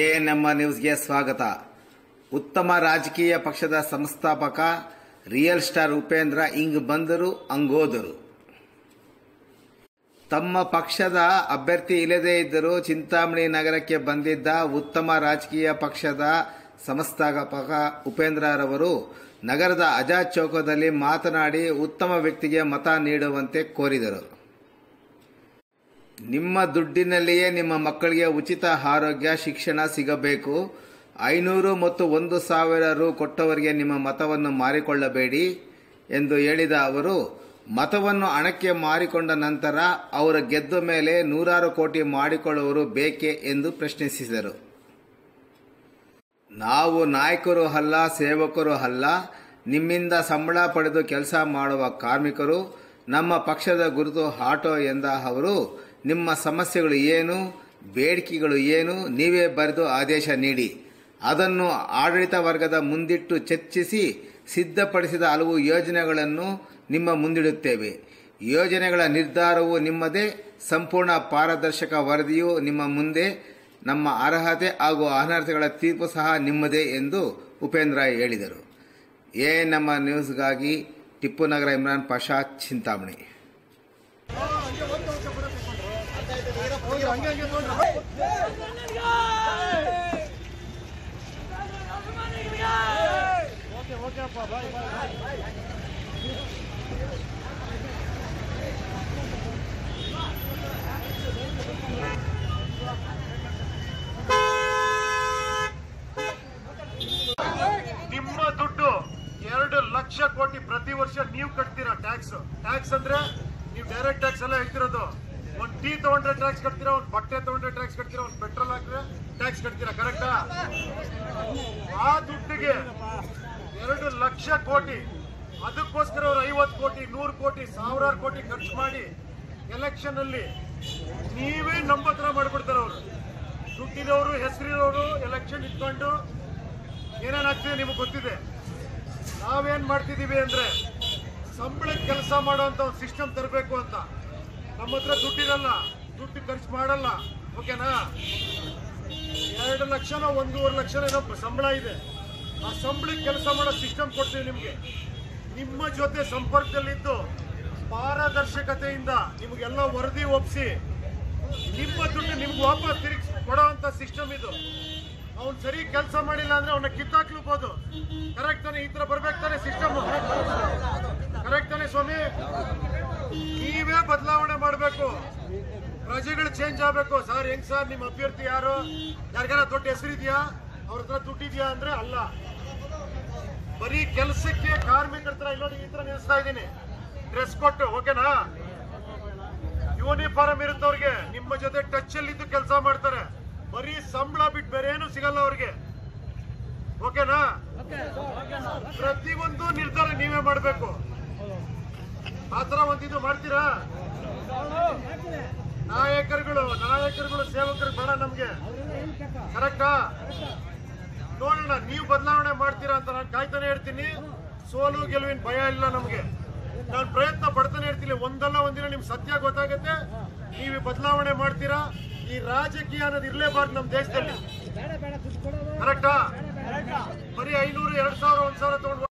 A ನಮ್ಮ ನ್ಯೂಸ್ಗೆ ಸ್ವಾಗತ. ಉತ್ತಮ ರಾಜಕೀಯ ಪಕ್ಷದ ಸಂಸ್ಥಾಪಕ, ರಿಯಲ್ ಸ್ಟಾರ್ ಉಪೇಂದ್ರ ಇಂಗ್ ಬಂದರು, ಅಂಗೋದರು. ತಮ್ಮ ಪಕ್ಷದ ಅಭ್ಯರ್ಥಿ ಇಲ್ಲದೇ ಇದ್ದರೂ ಚಿಂತಾಮಣಿ ನಗರಕ್ಕೆ ಬಂದಿದ್ದ ಉತ್ತಮ ರಾಜಕೀಯ ಪಕ್ಷದ ಸಂಸ್ಥಾಪಕ ಉಪೇಂದ್ರರವರು ನಗರದ ಅಜಾ ಚೌಕದಲ್ಲಿ ಮಾತನಾಡಿ ಉತ್ತಮ ವ್ಯಕ್ತಿಗೆ ಮತ ನೀಡುವಂತೆ ಕೋರಿದರು. ನಿಮ್ಮ ದುಡ್ಡಿನಲ್ಲಿಯೇ ನಿಮ್ಮ ಮಕ್ಕಳಿಗೆ ಉಚಿತ ಆರೋಗ್ಯ, ಶಿಕ್ಷಣ ಸಿಗಬೇಕು. ಐನೂರು ಮತ್ತು ಒಂದು ಸಾವಿರ ರು ಕೊಟ್ಟವರಿಗೆ ನಿಮ್ಮ ಮತವನ್ನು ಮಾರಿಕೊಳ್ಳಬೇಡಿ ಎಂದು ಹೇಳಿದ ಅವರು, ಮತವನ್ನು ಹಣಕ್ಕೆ ಮಾರಿಕೊಂಡ ನಂತರ ಅವರು ಗೆದ್ದ ಮೇಲೆ ನೂರಾರು ಕೋಟಿ ಮಾಡಿಕೊಳ್ಳುವರು ಬೇಕೆ ಎಂದು ಪ್ರಶ್ನಿಸಿದರು. ನಾವು ನಾಯಕರು ಅಲ್ಲ, ಸೇವಕರು ಅಲ್ಲ, ನಿಮ್ಮಿಂದ ಸಂಬಳ ಪಡೆದು ಕೆಲಸ ಮಾಡುವ ಕಾರ್ಮಿಕರು, ನಮ್ಮ ಪಕ್ಷದ ಗುರುತು ಆಟೋ ಎಂದ ಅವರು ನಿಮ್ಮ ಸಮಸ್ಯೆಗಳು ಏನು, ಬೇಡಿಕೆಗಳು ಏನು, ನೀವೇ ಬರೆದು ಆದೇಶ ನೀಡಿ. ಅದನ್ನು ಆಡಳಿತ ವರ್ಗದ ಮುಂದಿಟ್ಟು ಚರ್ಚಿಸಿ ಸಿದ್ಧಪಡಿಸಿದ ಹಲವು ಯೋಜನೆಗಳನ್ನು ನಿಮ್ಮ ಮುಂದಿಡುತ್ತೇವೆ. ಯೋಜನೆಗಳ ನಿರ್ಧಾರವು ನಿಮ್ಮದೇ, ಸಂಪೂರ್ಣ ಪಾರದರ್ಶಕ ವರದಿಯು ನಿಮ್ಮ ಮುಂದೆ, ನಮ್ಮ ಅರ್ಹತೆ ಹಾಗೂ ಅನರ್ಹತೆಗಳ ತೀರ್ಪು ಸಹ ನಿಮ್ಮದೇ ಎಂದು ಉಪೇಂದ್ರ ಹೇಳಿದರು. ಎ ನಮ್ಮ ನ್ಯೂಸ್ಗಾಗಿ ಟಿಪ್ಪು ನಗರ ಇಮ್ರಾನ್ ಪಾಷಾ ಚಿಂತಾಮಣಿ. ನಿಮ್ಮ ದುಡ್ಡು ಎರಡು ಲಕ್ಷ ಕೋಟಿ ಪ್ರತಿ ವರ್ಷ ನೀವು ಕಟ್ತೀರಾ ಟ್ಯಾಕ್ಸ್ ಟ್ಯಾಕ್ಸ್ ಅಂದ್ರೆ ನೀವು ಡೈರೆಕ್ಟ್ ಟ್ಯಾಕ್ಸ್ ಎಲ್ಲ ಹೇಳ್ತಿರೋದು. ಒಂದ್ ಟೀ ತಗೊಂಡ್ರೆ ಟ್ಯಾಕ್ಸ್ ಕಟ್ತೀರಾ, ಒಂದ್ ಬಟ್ಟೆ ತಗೊಂಡ್ರೆ ಟ್ಯಾಕ್ಸ್ ಕಟ್ತೀರಾ, ಒಂದ್ ಪೆಟ್ರೋಲ್ ಹಾಕಿದ್ರೆ ಟ್ಯಾಕ್ಸ್ ಕಟ್ತೀರಾ, ಕರೆಕ್ಟಾ? ಆ ದುಡ್ಡಿಗೆ ಎರಡು ಲಕ್ಷ ಕೋಟಿ, ಅದಕ್ಕೋಸ್ಕರ ಅವ್ರು ಐವತ್ತು ಕೋಟಿ, ನೂರು ಕೋಟಿ, ಸಾವಿರಾರು ಕೋಟಿ ಖರ್ಚು ಮಾಡಿ ಎಲೆಕ್ಷನ್ ಅಲ್ಲಿ ನೀವೇ ನಂಬತ್ರ ಮಾಡಿಬಿಡ್ತಾರೆ ಅವರು. ದುಡ್ಡಿನವರು ಹೆಸರಿರೋರು ಎಲೆಕ್ಷನ್ ಇಟ್ಕೊಂಡು ಏನೇನಾಗ್ತಿದೆ ನಿಮಗೆ ಗೊತ್ತಿದೆ. ನಾವೇನ್ ಮಾಡ್ತಿದೀವಿ ಅಂದ್ರೆ ಸಂಬಳಕ್ಕೆ ಕೆಲಸ ಮಾಡುವಂತ ಒಂದು ಸಿಸ್ಟಮ್ ತರಬೇಕು ಅಂತ. ನಮ್ಮ ಹತ್ರ ದುಡ್ಡಿರಲ್ಲ, ದುಡ್ಡು ಖರ್ಚು ಮಾಡಲ್ಲ, ಓಕೆನಾ? ಎರಡು ಲಕ್ಷನ ಒಂದೂವರೆ ಲಕ್ಷನ ಏನೋ ಸಂಬಳ ಇದೆ. ಆ ಸಂಬಳಕ್ಕೆ ಕೆಲಸ ಮಾಡೋ ಸಿಸ್ಟಮ್ ಕೊಡ್ತೀವಿ ನಿಮಗೆ. ನಿಮ್ಮ ಜೊತೆ ಸಂಪರ್ಕದಲ್ಲಿದ್ದು ಪಾರದರ್ಶಕತೆಯಿಂದ ನಿಮಗೆಲ್ಲ ವರದಿ ಒಪ್ಪಿಸಿ ನಿಮ್ಮ ದುಡ್ಡು ನಿಮ್ಗೆ ವಾಪಸ್ ತಿರುಗಿಸಿ ಕೊಡೋವಂಥ ಸಿಸ್ಟಮ್ ಇದು. ಅವ್ನು ಸರಿ ಕೆಲಸ ಮಾಡಿಲ್ಲ ಅಂದ್ರೆ ಅವನ್ನ ಕಿತ್ತಾಕ್ಲೂಬಹುದು ಕರೆಕ್ಟ್ ತಾನೆ? ಈ ಥರ ಬರ್ಬೇಕು ತಾನೆ ಸಿಸ್ಟಮ್ ಕರೆಕ್ಟ್ ತಾನೆ ಸ್ವಾಮಿ ನೀವೇ ಬದಲಾವಣೆ ಮಾಡಬೇಕು. ಪ್ರಜೆಗಳು ಚೇಂಜ್ ಆಗಬೇಕು. ಸರ್ ಹೆಂಗ್ ಸರ್ ನಿಮ್ಮ ಅಭ್ಯರ್ಥಿ ಯಾರು? ಯಾರಿಗಾರ ದೊಡ್ಡ ಹೆಸರಿದ್ಯಾ? ಅವ್ರ ಹತ್ರ ದುಡ್ಡಿದ್ಯಾ ಅಂದ್ರೆ ಅಲ್ಲ. ಬರೀ ಕೆಲಸಕ್ಕೆ ಕಾರ್ಮಿಕರ ಹತ್ರ ಇಲ್ಲೋ ಈ ತರ ನಿಲ್ಲಿಸ್ತಾ ಇದ್ದೀನಿ. ಡ್ರೆಸ್ ಕೊಟ್ಟು ಓಕೆನಾ ಯೂನಿಫಾರ್ಮ್ ಇರುತ್ತವ್ರಿಗೆ ನಿಮ್ಮ ಜೊತೆ ಟಚ್ ಅಲ್ಲಿ ಇದ್ದು ಕೆಲಸ ಮಾಡ್ತಾರೆ. ಬರೀ ಸಂಬಳ ಬಿಟ್ಟು ಬೇರೆ ಏನು ಸಿಗಲ್ಲ ಅವ್ರಿಗೆ. ಓಕೆನಾ ಪ್ರತಿಯೊಂದು ನಿರ್ಧಾರ ನೀವೇ ಮಾಡಬೇಕು. ಆತರ ಒಂದಿದು ಮಾಡ್ತೀರಾ? ನಾಯಕರುಗಳು ನಾಯಕರುಗಳು, ಸೇವಕರು ಬೇಡ ನಮ್ಗೆ. ಕರೆಕ್ಟಾ? ನೋಡೋಣ, ನೀವು ಬದಲಾವಣೆ ಮಾಡ್ತೀರಾ ಅಂತ ನಾನು ಕಾಯ್ತಾನೆ ಇರ್ತೀನಿ. ಸೋಲು, ಗೆಲುವಿನ ಭಯ ಇಲ್ಲ ನಮ್ಗೆ. ನಾನು ಪ್ರಯತ್ನ ಪಡ್ತಾನೆ ಇರ್ತೀನಿ. ಒಂದಲ್ಲ ಒಂದಿನ ನಿಮ್ ಸತ್ಯ ಗೊತ್ತಾಗುತ್ತೆ. ನೀವು ಬದಲಾವಣೆ ಮಾಡ್ತೀರಾ? ಈ ರಾಜಕೀಯ ಅನ್ನೋದು ಇರ್ಲೇಬಾರ್ದು ನಮ್ಮ ದೇಶದಲ್ಲಿ. ಕರೆಕ್ಟಾ? ಬರೀ ಐನೂರು, ಎರಡ್ ಸಾವಿರ ಒಂದ್ ಸಾವಿರ ತಗೊಂಡು